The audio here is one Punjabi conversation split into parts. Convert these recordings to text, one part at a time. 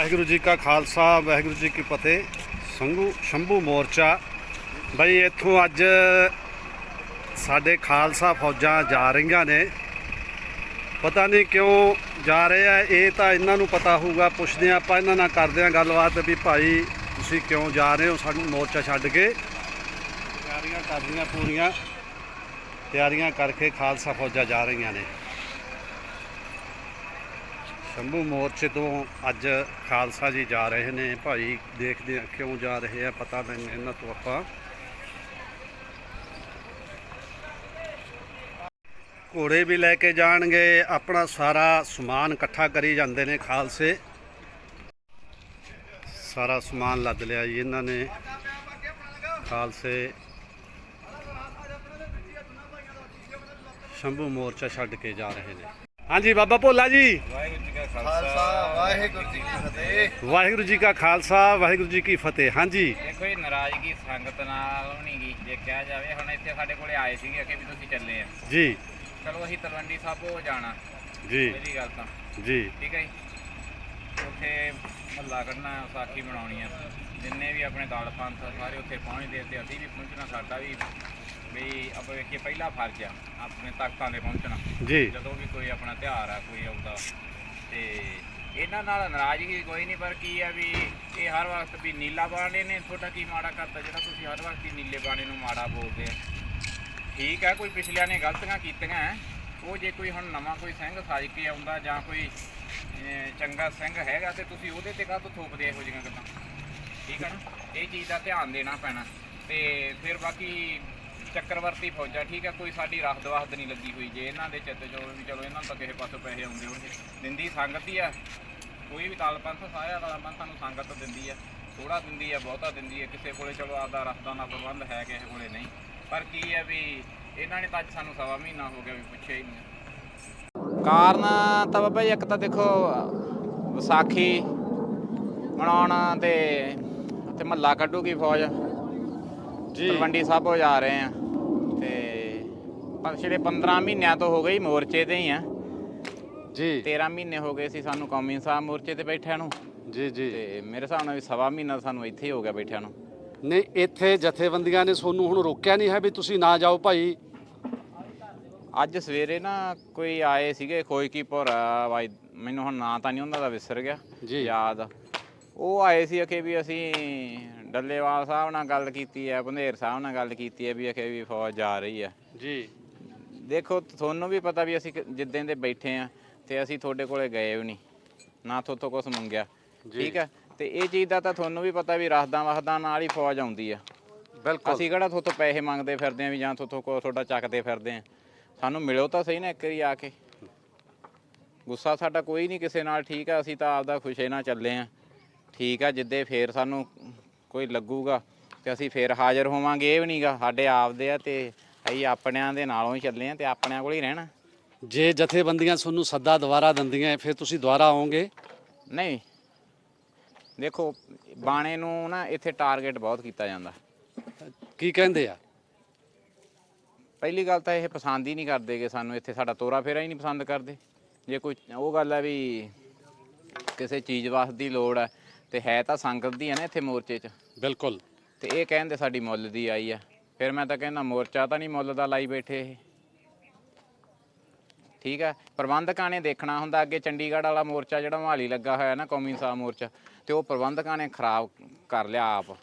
ਵਾਹਿਗੁਰੂ ਜੀ ਕਾ ਖਾਲਸਾ, ਵਾਹਿਗੁਰੂ ਜੀ ਕੀ ਫਤਿਹ। ਸੰਗੂ ਸ਼ੰਭੂ ਮੋਰਚਾ, ਬਈ ਇੱਥੋਂ ਅੱਜ ਸਾਡੇ ਖਾਲਸਾ ਫੌਜਾਂ ਜਾ ਰਹੀਆਂ ਨੇ। ਪਤਾ ਨਹੀਂ ਕਿਉਂ ਜਾ ਰਹੇ ਆ, ਇਹ ਤਾਂ ਇਹਨਾਂ ਨੂੰ ਪਤਾ ਹੋਊਗਾ, ਪੁੱਛਦੇ ਹਾਂ, ਆਪਾਂ ਇਹਨਾਂ ਨਾਲ ਕਰਦੇ ਹਾਂ ਗੱਲਬਾਤ ਵੀ ਭਾਈ ਤੁਸੀਂ ਕਿਉਂ ਜਾ ਰਹੇ ਹੋ ਸਾਨੂੰ ਮੋਰਚਾ ਛੱਡ ਕੇ? ਤਿਆਰੀਆਂ ਕਰਦੀਆਂ ਪੂਰੀਆਂ। ਤਿਆਰੀਆਂ ਕਰਕੇ ਖਾਲਸਾ ਫੌਜਾਂ ਜਾ ਰਹੀਆਂ ਨੇ। ਸ਼ੰਭੂ ਮੋਰਚੇ ਤੋਂ ਅੱਜ ਖਾਲਸਾ ਜੀ ਜਾ ਰਹੇ ਨੇ। ਭਾਈ ਦੇਖਦੇ ਆ ਕਿਉਂ ਜਾ ਰਹੇ ਆ, ਪਤਾ ਨਹੀਂ ਇਹਨਾਂ ਤੋਂ ਆਪਾਂ। ਘੋੜੇ ਵੀ ਲੈ ਕੇ ਜਾਣਗੇ, ਆਪਣਾ ਸਾਰਾ ਸਮਾਨ ਇਕੱਠਾ ਕਰੀ ਜਾਂਦੇ ਨੇ ਖਾਲਸੇ। ਸਾਰਾ ਸਮਾਨ ਲੱਦ ਲਿਆ ਜੀ ਇਹਨਾਂ ਨੇ। ਖਾਲਸੇ ਸ਼ੰਭੂ ਮੋਰਚਾ ਛੱਡ ਕੇ ਜਾ ਰਹੇ ਨੇ। ਹਾਂਜੀ ਬਾਬਾ ਭੋਲਾ ਜੀ। ਵਾਹਿਗੁਰੂ ਜੀ ਕਾ ਖਾਲਸਾ। ਵਾਹਿਗੁਰੂ ਜੀ ਕੀ ਫਤਿਹ। ਵਾਹਿਗੁਰੂ ਜੀ ਕਾ ਖਾਲਸਾ ਵਾਹਿਗੁਰੂ ਜੀ ਕੀ ਫਤਿਹ। ਹਾਂਜੀ। ਦੇਖੋ ਇਹ ਨਾਰਾਜ਼ਗੀ ਸੰਗਤ ਨਾਲ ਹੋਣੀ ਗੀ ਜੇ ਕਿਹਾ ਜਾਵੇ। ਹੁਣ ਇੱਥੇ ਸਾਡੇ ਕੋਲੇ ਆਏ ਸੀਗੇ ਕਿ ਵੀ ਤੁਸੀਂ ਚੱਲੇ ਆ। ਜੀ। ਚਲੋ ਅਸੀਂ ਤਲਵੰਡੀ ਸਾਬੋ ਜਾਣਾ। ਜੀ। ਪਹਿਲੀ ਗੱਲ ਤਾਂ। ਜੀ। ਠੀਕ ਹੈ ਜੀ? ਉੱਥੇ ਮਹੱਲਾ ਕੱਢਣਾ ਸਾਖੀ ਬਣਾਉਣੀ ਆ। ਜਿੰਨੇ ਵੀ ਆਪਣੇ ਦਲ ਪੰਥ ਸਾਰੇ ਉੱਥੇ ਪਹੁੰਚਦੇ ਤੇ ਅਸੀਂ ਵੀ ਪਹੁੰਚਣਾ ਸਾਡਾ ਵੀ ਵੀ ਆਪਾਂ ਵੇਖੀਏ ਪਹਿਲਾ ਫਰਜ਼ ਆ ਆਪਣੇ ਤਖਤਾਂ ਤੇ ਪਹੁੰਚਣਾ। ਜੀ। ਜਦੋਂ ਵੀ ਕੋਈ ਆਪਣਾ ਤਿਉਹਾਰ ਆ ਕੋਈ ਆਉਂਦਾ। ਤੇ ਇਹਨਾਂ ਨਾਲ ਨਾਰਾਜ਼ਗੀ ਕੋਈ ਨਹੀਂ ਪਰ ਕੀ ਆ ਵੀ ਇਹ ਹਰ ਵਕਤ ਵੀ ਨੀਲਾ ਬਾਣੇ ਨੇ ਤੁਹਾਡਾ ਕੀ ਮਾੜਾ ਕਰਤਾ? ਜਿਹੜਾ ਤੁਸੀਂ ਹਰ ਵਕਤ ਹੀ ਨੀਲੇ ਬਾਣੇ ਨੂੰ ਮਾੜਾ ਬੋਲਦੇ ਆ। ਠੀਕ ਆ ਕੋਈ ਪਿਛਲਿਆਂ ਨੇ ਗਲਤੀਆਂ ਕੀਤੀਆਂ। ਉਹ ਜੇ ਕੋਈ ਹੁਣ ਨਵਾਂ ਕੋਈ ਸਿੰਘ ਸਾਜ ਕੇ ਆਉਂਦਾ ਜਾਂ ਕੋਈ ਚੰਗਾ ਸਿੰਘ ਹੈਗਾ ਤੇ ਤੁਸੀਂ ਉਹਦੇ ਤੇ ਕਾਹਤੋਂ ਥੋਪਦੇ ਇਹੋ ਜਿਹੀਆਂ ਗੱਲਾਂ। ਠੀਕ ਆ ਨਾ? ਇਹ ਚੀਜ਼ ਦਾ ਧਿਆਨ ਦੇਣਾ ਪੈਣਾ। ਤੇ ਫਿਰ ਬਾਕੀ ਚੱਕਰਵਰਤੀ ਫੌਜਾਂ ਠੀਕ ਹੈ ਕੋਈ ਸਾਡੀ ਰੱਖ ਦਵਾਹਦ ਨਹੀਂ ਲੱਗੀ ਹੋਈ ਜੇ ਇਹਨਾਂ ਦੇ ਚਿੱਤ ਚੋਂ ਵੀ ਚਲੋ ਇਹਨਾਂ ਨੂੰ ਤਾਂ ਕਿਸੇ ਪਾਸੋਂ ਪੈਸੇ ਆਉਂਦੇ ਹੋਣਗੇ। ਦਿੰਦੀ ਸੰਗਤ ਹੀ ਆ, ਕੋਈ ਵੀ ਦਲ ਪੰਥ, ਸਾਰਿਆ ਦਲ ਪੰਥਾਂ ਨੂੰ ਸੰਗਤ ਦਿੰਦੀ ਆ। ਥੋੜਾ ਦਿੰਦੀ ਆ, ਬਹੁਤਾ ਦਿੰਦੀ ਆ, ਕਿਸੇ ਕੋਲੇ ਚਲੋ ਆਪਦਾ ਰਸਤਾ ਦਾ ਪ੍ਰਬੰਧ ਹੈ, ਕਿਸੇ ਕੋਲੇ ਨਹੀਂ। ਪਰ ਕੀ ਹੈ ਵੀ ਇਹਨਾਂ ਨੇ ਤਾਂ ਅੱਜ ਸਾਨੂੰ ਸਵਾ ਮਹੀਨਾ ਹੋ ਗਿਆ ਵੀ ਪੁੱਛਿਆ ਹੀ ਨਹੀਂ। ਕਾਰਨ ਤਾਂ ਬਾਬਾ ਜੀ, ਇੱਕ ਤਾਂ ਦੇਖੋ, ਵਿਸਾਖੀ ਮਨਾਉਣ ਤੇ ਤੇ ਮਹੱਲਾ ਕੱਢੂਗੀ ਫੌਜ। ਤਲਵੰਡੀ ਸਾਬੋ ਜਾ ਰਹੇ ਆ ਤੇ ਪਿਛਲੇ 15 ਮਹੀਨਿਆਂ ਤੋਂ ਹੋ ਗਈ ਮੋਰਚੇ ਤੇ ਹੀ ਆ। ਜੀ। 13 ਮਹੀਨੇ ਹੋ ਗਏ ਸੀ ਸਾਨੂੰ ਕੌਮੀ ਸਾਹਿਬ ਮੋਰਚੇ ਤੇ ਬੈਠਿਆਂ ਨੂੰ। ਜੀ ਜੀ। ਤੇ ਮੇਰੇ ਹਿਸਾਬ ਨਾਲ ਵੀ ਸਵਾ ਮਹੀਨਾ ਸਾਨੂੰ ਇੱਥੇ ਹੀ ਹੋ ਗਿਆ ਬੈਠਿਆਂ ਨੂੰ। ਨਹੀਂ ਇੱਥੇ ਜਥੇਬੰਦੀਆਂ ਨੇ ਤੁਹਾਨੂੰ ਹੁਣ ਰੋਕਿਆ ਨਹੀਂ ਹੈ ਵੀ ਤੁਸੀਂ ਨਾ ਜਾਓ ਭਾਈ। ਅੱਜ ਸਵੇਰੇ ਨਾ ਕੋਈ ਆਏ ਸੀਗੇ ਕੋਈ ਕੀ ਭੋਰਾ ਬਾਈ ਮੈਨੂੰ ਹੁਣ ਨਾਂ ਤਾਂ ਨਹੀਂ ਉਹਨਾਂ ਦਾ ਵਿਸਰ ਗਿਆ। ਯਾਦ। ਉਹ ਆਏ ਸੀ ਅਖੇ ਵੀ ਅਸੀਂ ਡੱਲੇਵਾਲ ਸਾਹਿਬ ਨਾਲ ਗੱਲ ਕੀਤੀ ਹੈ ਬੰਦੇਰ ਸਾਹਿਬ ਨਾਲ ਗੱਲ ਕੀਤੀ ਹੈ ਵੀ ਅਖੇ ਵੀ ਫੌਜ ਜਾ ਰਹੀ ਹੈ। ਜੀ। ਦੇਖੋ ਤੁਹਾਨੂੰ ਵੀ ਪਤਾ ਵੀ ਅਸੀਂ ਕਿ- ਜਿੱਦਾਂ ਦੇ ਬੈਠੇ ਆ ਤੇ ਅਸੀਂ ਤੁਹਾਡੇ ਕੋਲੇ ਗਏ ਵੀ ਨਹੀਂ ਨਾ ਤੁਹਾਤੋਂ ਕੁਝ ਮੰਗਿਆ ਠੀਕ ਹੈ? ਤੇ ਇਹ ਚੀਜ਼ ਦਾ ਤਾਂ ਤੁਹਾਨੂੰ ਵੀ ਪਤਾ ਵੀ ਰਸਦਾਂ ਵਸਦਾਂ ਨਾਲ ਹੀ ਫੌਜ ਆਉਂਦੀ ਆ। ਬਿਲਕੁਲ। ਅਸੀਂ ਕਿਹੜਾ ਤੁਹਾਤੋਂ ਪੈਸੇ ਮੰਗਦੇ ਫਿਰਦੇ ਆ ਵੀ ਜਾਂ ਤੁਹਾਤੋਂ ਕੋ ਤੁਹਾਡਾ ਚੱਕਦੇ ਫਿਰਦੇ ਆ ਸਾਨੂੰ ਮਿਲਿਓ ਤਾਂ ਸਹੀ ਨਾ ਇੱਕ ਵਾਰੀ ਆ ਕੇ। ਗੁੱਸਾ ਸਾਡਾ ਕੋਈ ਨਹੀਂ ਕਿਸੇ ਨਾਲ ਠੀਕ ਆ ਅਸੀਂ ਤਾਂ ਆਪਦਾ ਖੁਸ਼ੇ ਨਾਲ ਚੱਲੇ ਆ ਠੀਕ ਆ ਜਿੱਦੇ ਫੇਰ ਸਾਨੂੰ ਕੋਈ ਲੱਗੂਗਾ ਤੇ ਅਸੀਂ ਫੇਰ ਹਾਜ਼ਰ ਹੋਵਾਂਗੇ ਇਹ ਵੀ ਨਹੀਂਗਾ ਸਾਡੇ ਆਪਦੇ ਆ ਤੇ ਅਸੀਂ ਆਪਣਿਆਂ ਦੇ ਨਾਲੋਂ ਹੀ ਚੱਲੇ ਆ ਤੇ ਆਪਣਿਆਂ ਕੋਲ ਹੀ ਰਹਿਣਾ। ਜੇ ਜਥੇਬੰਦੀਆਂ ਤੁਹਾਨੂੰ ਸੱਦਾ ਦੁਬਾਰਾ ਦਿੰਦੀਆਂ ਫਿਰ ਤੁਸੀਂ ਦੁਬਾਰਾ ਆਓਗੇ? ਨਹੀਂ। ਦੇਖੋ ਬਾਣੇ ਨੂੰ ਨਾ ਇੱਥੇ ਟਾਰਗੇਟ ਬਹੁਤ ਕੀਤਾ ਜਾਂਦਾ। ਕੀ ਕਹਿੰਦੇ ਆ? ਪਹਿਲੀ ਗੱਲ ਤਾਂ ਇਹ ਪਸੰਦ ਹੀ ਨਹੀਂ ਕਰਦੇਗੇ ਸਾਨੂੰ ਇੱਥੇ ਸਾਡਾ ਤੋਰਾ ਫੇਰਾ ਹੀ ਨਹੀਂ ਪਸੰਦ ਕਰਦੇ। ਜੇ ਕੋਈ ਉਹ ਗੱਲ ਹੈ ਵੀ ਕਿਸੇ ਚੀਜ਼ ਵਾਸਤੇ ਦੀ ਲੋੜ ਹੈ ਤੇ ਹੈ ਤਾਂ ਸੰਗਤ ਦੀ ਹੈ ਨਾ ਇੱਥੇ ਮੋਰਚੇ 'ਚ। ਬਿਲਕੁਲ। ਤੇ ਇਹ ਕਹਿੰਦੇ ਸਾਡੀ ਮੁੱਲ ਦੀ ਆਈ ਹੈ ਫਿਰ ਮੈਂ ਤਾਂ ਕਹਿੰਦਾ ਮੋਰਚਾ ਤਾਂ ਨਹੀਂ ਮੁੱਲ ਦਾ ਲਾਈ ਬੈਠੇ ਇਹ। ਠੀਕ ਹੈ ਪ੍ਰਬੰਧਕਾਂ ਨੇ ਦੇਖਣਾ ਹੁੰਦਾ ਅੱਗੇ ਚੰਡੀਗੜ੍ਹ ਵਾਲਾ ਮੋਰਚਾ ਜਿਹੜਾ ਮਹਾਲੀ ਲੱਗਾ ਹੋਇਆ ਨਾ ਕੌਮੀ ਇਨਸਾਫ ਮੋਰਚਾ ਤੇ ਉਹ ਪ੍ਰਬੰਧਕਾਂ ਨੇ ਖਰਾਬ ਕਰ ਲਿਆ ਆਪ।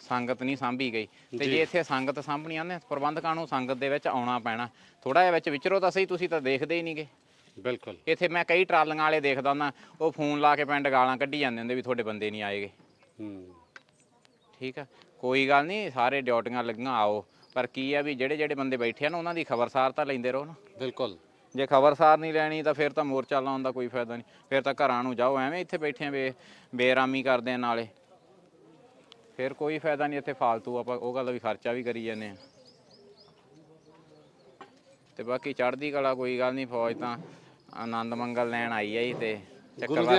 ਸੰਗਤ ਨਹੀਂ ਸਾਂਭੀ ਗਈ। ਤੇ ਜੇ ਇੱਥੇ ਸੰਗਤ ਸਾਂਭਣੀ ਆਂਦੇ ਪ੍ਰਬੰਧਕਾਂ ਨੂੰ ਸੰਗਤ ਦੇ ਵਿੱਚ ਆਉਣਾ ਪੈਣਾ। ਥੋੜਾ ਜਿਹਾ ਵਿੱਚ ਵਿਚਰੋ ਤਾਂ ਸਹੀ ਤੁਸੀਂ ਤਾਂ ਦੇਖਦੇ ਹੀ ਨਹੀਂਗੇ ਬਿਲਕੁਲ। ਇੱਥੇ ਮੈਂ ਕਈ ਟਰਾਲੀਆਂ ਵਾਲੇ ਦੇਖਦਾ ਹੁੰਦਾ ਉਹ ਫੋਨ ਲਾ ਕੇ ਪਿੰਡ ਗਾਲਾਂ ਕੱਢੀ ਜਾਂਦੇ ਹੁੰਦੇ ਵੀ ਤੁਹਾਡੇ ਬੰਦੇ ਨਹੀਂ ਆਏਗੇ। ਹੂੰ। ਠੀਕ ਆ? ਕੋਈ ਗੱਲ ਨਹੀਂ ਸਾਰੇ ਡਿਊਟੀਆਂ ਲੱਗੀਆਂ ਆਓ। ਪਰ ਕੀ ਆ ਵੀ ਜਿਹੜੇ ਜਿਹੜੇ ਬੰਦੇ ਬੈਠੇ ਆ ਨਾ ਉਹਨਾਂ ਦੀ ਖਬਰਸਾਰ ਤਾਂ ਲੈਂਦੇ ਰਹੋ ਨਾ। ਬਿਲਕੁਲ। ਜੇ ਖਬਰਸਾਰ ਨਹੀਂ ਲੈਣੀ ਤਾਂ ਫਿਰ ਤਾਂ ਮੋਰਚਾ ਲਾਉਣ ਦਾ ਕੋਈ ਫਾਇਦਾ ਨਹੀਂ। ਫਿਰ ਤਾਂ ਘਰਾਂ ਨੂੰ ਜਾਓ ਐਵੇਂ ਇੱਥੇ ਬੈਠੇ ਆ ਬੇ ਬੇਰਾਮੀ ਕਰਦੇ ਆ ਨਾਲੇ। ਫਿਰ ਕੋਈ ਫਾਇਦਾ ਨਹੀਂ ਇੱਥੇ ਫਾਲਤੂ ਆਪਾਂ ਉਹ ਗੱਲ ਵੀ ਖਰਚਾ ਵੀ ਕਰੀ ਜਾਂਦੇ ਆ। ਤੇ ਬਾਕੀ ਚੜ੍ਹਦੀ ਕਲਾ ਕੋਈ ਗੱਲ ਨਹੀਂ ਫੌਜ ਤਾਂ ਆਨੰਦ ਮੰਗਲ ਲੈਣ ਆਈ ਆ ਜੀ ਤੇ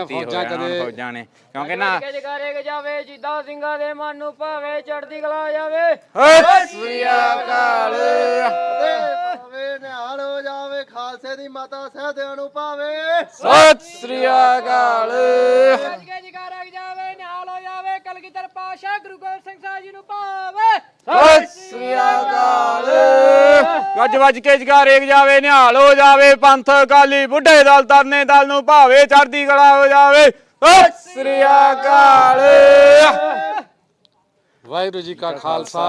ਫੌਜਾਂ ਹੋਇਆ ਨਾ ਕਦੇ- ਫੌਜਾਂ ਨੇ। ਕਿਉਂਕਿ ਨਾ ਜਗਾਰੇ ਜਾਵੇ ਜਿੱਦਾਂ ਸਿੰਘਾਂ ਦੇ ਮਨ ਨੂੰ ਭਾਵੇ ਚੜਦੀ ਕਲਾ ਜਾਵੇ। ਸਤਿ ਸ੍ਰੀ ਅਕਾਲ। ਭਾਵੇ ਨਿਹਾਲ ਹੋ ਜਾਵੇ ਖਾਲਸੇ ਦੀ ਮਾਤਾ ਸਹਿਦਿਆਂ ਨੂੰ ਸਤਿ ਸ੍ਰੀ ਅਕਾਲ। ਕੇ ਜਗਾਰੇ ਪਾਤਸ਼ਾਹ ਗੁਰੂ ਗੋਬਿੰਦ ਸਿੰਘ ਸਾਹਿਬ ਜੀ ਨੂੰ ਭਾਵੇ। ਸਤਿ ਗੱਜ ਵੱਜ ਕੇ ਜਗਾਰੇਕ ਜਾਵੇ ਨਿਹਾਲ ਹੋ ਜਾਵੇ ਪੰਥ ਅਕਾਲੀ ਬੁੱਢੇ ਦਲ ਤਰਨੇ ਦਲ ਨੂੰ ਭਾਵੇ ਚੜ੍ਹਦੀ ਕਲਾ ਹੋ ਜਾਵੇ। ਸਤਿ ਸ੍ਰੀ ਅਕਾਲ। ਵਾਹਿਗੁਰੂ ਜੀ ਕਾ ਖਾਲਸਾ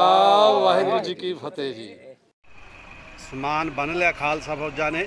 ਵਾਹਿਗੁਰੂ ਜੀ ਕੀ ਫਤਿਹ ਜੀ। ਸਮਾਨ ਬਨ ਲਿਆ ਖਾਲਸਾ ਫੌਜਾਂ ਨੇ।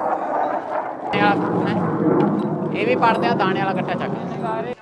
ਇਹ ਵੀ ਪੜਦੇ ਆ ਦਾਣੇ ਵਾਲਾ ਇਕੱਠਾ ਚੱਕ।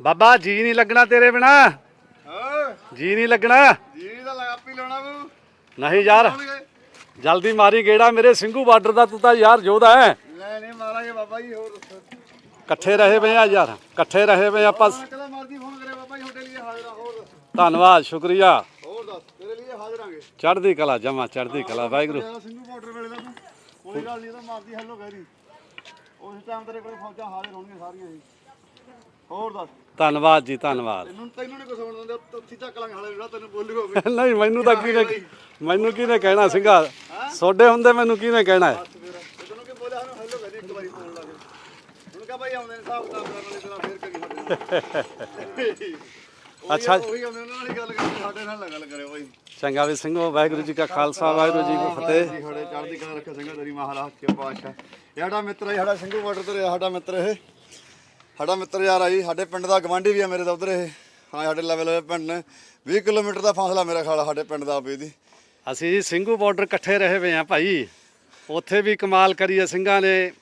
ਬਾਬਾ ਜੀ ਨਹੀਂ ਲੱਗਣਾ ਤੇਰੇ ਬਿਨਾ। ਹਾਂ। ਜੀ ਨਹੀਂ ਲੱਗਣਾ। ਜੀ ਦਾ ਲਗਾ ਪੀ ਲਾਉਣਾ ਬੂ ਨਹੀਂ ਯਾਰ ਜਲਦੀ ਮਾਰੀ ਗੇੜਾ ਮੇਰੇ ਸਿੰਘੂ ਬਾਰਡਰ ਦਾ ਤੂੰ ਤਾਂ ਯਾਰ ਯੋਧਾ ਹੈ। ਨਹੀਂ ਨਹੀਂ ਮਾਰਾਂਗੇ ਬਾਬਾ ਜੀ ਹੋਰ ਦੱਸੋ। ਇਕੱਠੇ ਰਹੇ ਪਏ ਆ ਯਾਰ ਇਕੱਠੇ ਰਹੇ ਪਏ ਆਪਾਂ। ਕਦਾ ਮਰਦੀ ਫੋਨ ਕਰੇ ਬਾਬਾ ਜੀ ਤੁਹਾਡੇ ਲਈ ਹਾਜ਼ਰ ਆ ਹੋਰ ਦੱਸ। ਧੰਨਵਾਦ ਸ਼ੁਕਰੀਆ। ਹੋਰ ਦੱਸ ਤੇਰੇ ਲਈ ਹਾਜ਼ਰਾਂਗੇ। ਚੜ੍ਹਦੀ ਕਲਾ ਜਮਾ ਚੜ੍ਹਦੀ ਕਲਾ ਵਾਹਿਗੁਰੂ। ਯਾਰ ਸਿੰਘੂ ਬਾਰਡਰ ਵੇਲੇ ਦਾ ਤੂੰ। ਕੋਈ ਗੱਲ ਨਹੀਂ ਤਾਂ ਮਾਰਦੀ ਹੱਲੋ ਗੈਰੀ ਉਸ ਟਾਈਮ ਤੇਰੇ ਕੋਲ ਫੌਜਾਂ ਹਾਜ਼ਰ ਹੋਣਗੀਆਂ ਸਾਰੀਆਂ ਜੀ ਹੋਰ ਦੱਸ। ਧੰਨਵਾਦ ਜੀ ਧੰਨਵਾਦ। ਤੈਨੂੰ ਤੈਨੂੰ ਨਹੀਂ ਕੁਝ ਸੁਣਨ ਦਿੰਦੇ ਉੱਥੀ ਚੱਕ ਲਾਂਗੇ ਹਾਲੇ ਜਿਹੜਾ ਤੈਨੂੰ ਬੋਲੂਗਾ ਵੀ ਨਹੀਂ ਮੈਨੂੰ ਤਾਂ ਕਿਹਨੇ ਮੈਨੂੰ ਕਿਹਨੇ ਕਹਿਣਾ ਸਿੰਘਾ ਸੋਡੇ ਹੁੰਦੇ ਮੈਨੂੰ ਕਿਹਨੇ ਕਹਿਣਾ ਹੈ? ਬਸ ਫਿਰ ਤੇ ਤੈਨੂੰ ਕੀ ਬੋਲਿਆ? ਸਾਨੂੰ ਹੱਲੋ ਗੈਰੀ ਇੱਕ ਵਾਰੀ ਬੋਲ ਲਾਗੇ ਹੁਣ ਕਹ ਭਾਈ ਆਉਂਦੇ ਨੇ ਹਿਸਾਬ ਕਿਤਾਬ ਕਰਨ ਵਾਲੇ ਤੇਰਾ ਫੇਰ ਕਰੀ ਸਾਡੇ ਅੱਛਾ। ਉਹੀ ਆਉਂਦੇ ਉਹਨਾਂ ਨਾਲ ਹੀ ਗੱਲ ਕਰਦੇ ਸਾਡੇ ਨਾਲ ਨਾ ਗੱਲ ਕਰਿਓ ਭਾਈ ਚੰਗਾ ਵੀ ਸਿੰਘੋ ਵਾਹਿਗੁਰੂ ਜੀ ਕਾ ਖਾਲਸਾ ਵਾਹਿਗੁਰੂ ਜੀ ਕੀ ਫਤਿਹ। ਜੀ ਸਾਡੇ ਚੜ੍ਹਦੀ ਕਲਾ ਰੱਖੇ ਸਿੰਘਾ ਤੇਰੀ ਮਹਾਰਾਜ ਕੇ ਪਾਤਸ਼ਾਹ ਇਹ ਸਾਡਾ ਮਿੱਤਰ ਹੈ ਸਾਡਾ ਸਿੰਘੂ ਬਾਰਡਰ ਤੇ ਰਿਹਾ ਸਾਡਾ ਮਿੱਤਰ ਇਹ। ਸਾਡਾ ਮਿੱਤਰ ਯਾਰ ਆ ਜੀ, ਸਾਡੇ ਪਿੰਡ ਦਾ ਗਵਾਂਢੀ ਵੀ ਆ ਮੇਰੇ ਦਾ ਉਧਰ ਇਹ। ਹਾਂ, ਸਾਡੇ ਲੈਵਲ ਵਾਲੇ ਪਿੰਡ ਨੇ। 20 ਕਿਲੋਮੀਟਰ ਦਾ ਫਾਸਲਾ ਮੇਰਾ ਖਾਲਾ ਸਾਡੇ ਪਿੰਡ ਦਾ ਆਪੇ ਦੀ। ਅਸੀਂ ਜੀ ਸਿੰਘੂ ਬਾਰਡਰ ਇਕੱਠੇ ਰਹੇ ਪਏ ਆ ਭਾਈ। ਉੱਥੇ ਵੀ ਕਮਾਲ ਕਰੀ ਹੈ ਸਿੰਘਾਂ ਨੇ।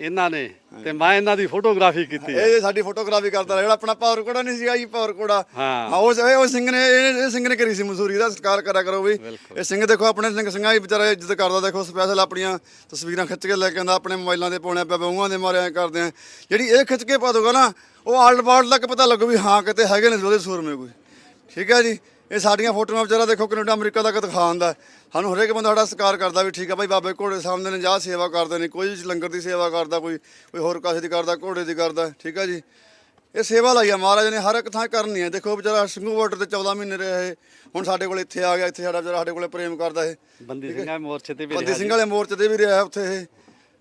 ਇਹਨਾਂ ਨੇ ਤੇ ਮੈਂ ਇਹਨਾਂ ਦੀ ਫੋਟੋਗ੍ਰਾਫੀ ਕੀਤੀ ਹੈ। ਇਹ ਸਾਡੀ ਫੋਟੋਗ੍ਰਾਫੀ ਕਰਦਾ ਰਿਹਾ ਜਿਹੜਾ ਆਪਣਾ ਪਾਵਰ ਕੋੜਾ ਨਹੀਂ ਸੀਗਾ ਜੀ ਪਾਵਰ ਕੋੜਾ। ਹਾਂ। ਹਾਂ ਉਹ ਉਹ ਸਿੰਘ ਨੇ ਇਹ ਸਿੰਘ ਨੇ ਕਰੀ ਸੀ ਮਸੂਰੀ ਦਾ ਸਤਿਕਾਰ ਕਰਿਆ ਕਰੋ ਵੀ। ਇਹ ਸਿੰਘ ਦੇਖੋ ਆਪਣੇ ਸਿੰਘ ਸਿੰਘਾਂ ਦੀ ਵਿਚਾਰਾ ਇੱਜ਼ਤ ਕਰਦਾ ਦੇਖੋ ਸਪੈਸ਼ਲ ਆਪਣੀਆਂ ਤਸਵੀਰਾਂ ਖਿੱਚ ਕੇ ਲੈ ਕੇ ਆਉਂਦਾ ਆਪਣੇ ਮੋਬਾਈਲਾਂ ਤੇ ਪਾਉਣੇ ਪਿਆ ਬਹੂਆਂ ਦੇ ਮਾਰੇ ਐਂ ਕਰਦੇ ਆ। ਜਿਹੜੀ ਇਹ ਖਿੱਚ ਕੇ ਪਾ ਦੂਗਾ ਨਾ ਉਹ ਆਲਡ ਬਾਲਡ ਤੱਕ ਪਤਾ ਲੱਗੂ ਵੀ ਹਾਂ ਕਿਤੇ ਹੈਗੇ ਨੇ ਉਹਦੇ ਸੂਰਮੇ ਕੋਈ। ਠੀਕ ਹੈ ਜੀ? ਇਹ ਸਾਡੀਆਂ ਫੋਟੋਆਂ ਵਿਚਾਰਾ ਦੇਖੋ ਕੈਨੇਡਾ ਅਮਰੀਕਾ ਤੱਕ ਦਿਖਾਉਂਦਾ ਸਾਨੂੰ ਹਰੇਕ ਬੰਦਾ ਸਾਡਾ ਸਤਿਕਾਰ ਕਰਦਾ ਵੀ ਠੀਕ ਹੈ ਭਾਈ ਬਾਬੇ ਘੋੜੇ ਸਾਹਮਣੇ ਨੇ ਜਾ ਸੇਵਾ ਕਰਦੇ ਨੇ ਕੋਈ ਲੰਗਰ ਦੀ ਸੇਵਾ ਕਰਦਾ ਕੋਈ ਕੋਈ ਹੋਰ ਕਾਸੇ ਦੀ ਕਰਦਾ ਘੋੜੇ ਦੀ ਕਰਦਾ ਠੀਕ ਹੈ ਜੀ। ਇਹ ਸੇਵਾ ਲਈ ਆ ਮਹਾਰਾਜ ਨੇ ਹਰ ਇੱਕ ਥਾਂ ਕਰਨੀ ਹੈ ਦੇਖੋ ਵਿਚਾਰਾ ਸਿੰਘੂ ਬਾਰਡਰ ਤੇ 14 ਮਹੀਨੇ ਰਿਹਾ ਇਹ। ਹੁਣ ਸਾਡੇ ਕੋਲ ਇੱਥੇ ਆ ਗਿਆ ਇੱਥੇ ਸਾਡਾ ਵਿਚਾਰਾ ਸਾਡੇ ਕੋਲੇ ਪ੍ਰੇਮ ਕਰਦਾ ਇਹ। ਬੰਦੀ ਸਿੰਘਾਂ ਮੋਰਚੇ ਤੇ ਵੀ ਬੰਦੀ ਰਿਹਾ ਸਿੰਘ ਵਾਲੇ ਮੋਰਚੇ ਤੇ ਵੀ ਰਿਹਾ ਉੱਥੇ ਇਹ।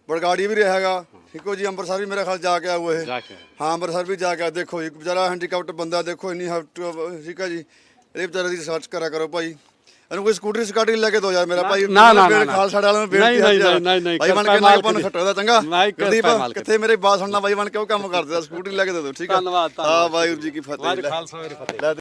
ਬੜਗਾੜੀ ਵੀ ਰਿਹਾ ਹੈਗਾ। ਠੀਕੋ ਜੀ ਅੰਮ੍ਰਿਤਸਰ ਵੀ ਮੇਰੇ ਖਿਆਲ ਜਾ ਕੇ ਆਊ ਇਹ। ਹਾਂ ਅੰਮ੍ਰਿਤਸਰ ਵੀ ਜਾ ਕੇ। ਦੇਖੋ ਜੀ ਵਿਚਾਰਾ ਹੈਂਡੀਕੈਪਟ ਬੰਦਾ ਦੇਖੋ ਇੰਨੀ ਠੀਕ ਹੈ ਜੀ। ਇਹਦੇ ਵਿਚਾਰੇ ਦੀ ਰਿਸਰਚ ਕਰਿਆ ਕਰੋ ਭਾਈ ਇਹਨੂੰ ਕੋਈ ਸਕੂਟਰੀ ਸਕਾਟਰੀ ਲੈ ਕੇ ਦੋ ਯਾਰ ਮੇਰਾ ਭਾਈ ਨਾ, ਨਾ, ਨਾ। ਖਾਲਸਾ ਵਾਲਿਆਂ ਨੂੰ ਬੇਨਤੀ ਨਹੀਂ, ਹੈ ਨਹੀਂ। ਨਹੀਂ, ਭਾਈ ਬਣ ਕੇ ਨਾ ਆਪਾਂ ਨੂੰ ਦੀ। ਛੱਟੋ ਦਾ ਚੰਗਾ ਦੀ। ਕਿੱਥੇ ਮੇਰੀ ਬਾਤ ਸੁਣਨਾ ਬਾਈ ਬਣ ਕੇ ਉਹ ਕੰਮ ਕਰਦੇ ਆ ਸਕੂਟਰੀ ਲੈ ਕੇ ਦੇ ਦਿਓ ਠੀਕ ਹੈ ਧੰਨਵਾਦ, ਹਾਂ। ਵਾਹਿਗੁਰੂ ਜੀ ਕੀ ਫਤਿਹ ਵਾਹਿਗੁਰੂ। ਖਾਲਸਾ ਵਾਹਿਗੁਰੂ ਫਤਿਹ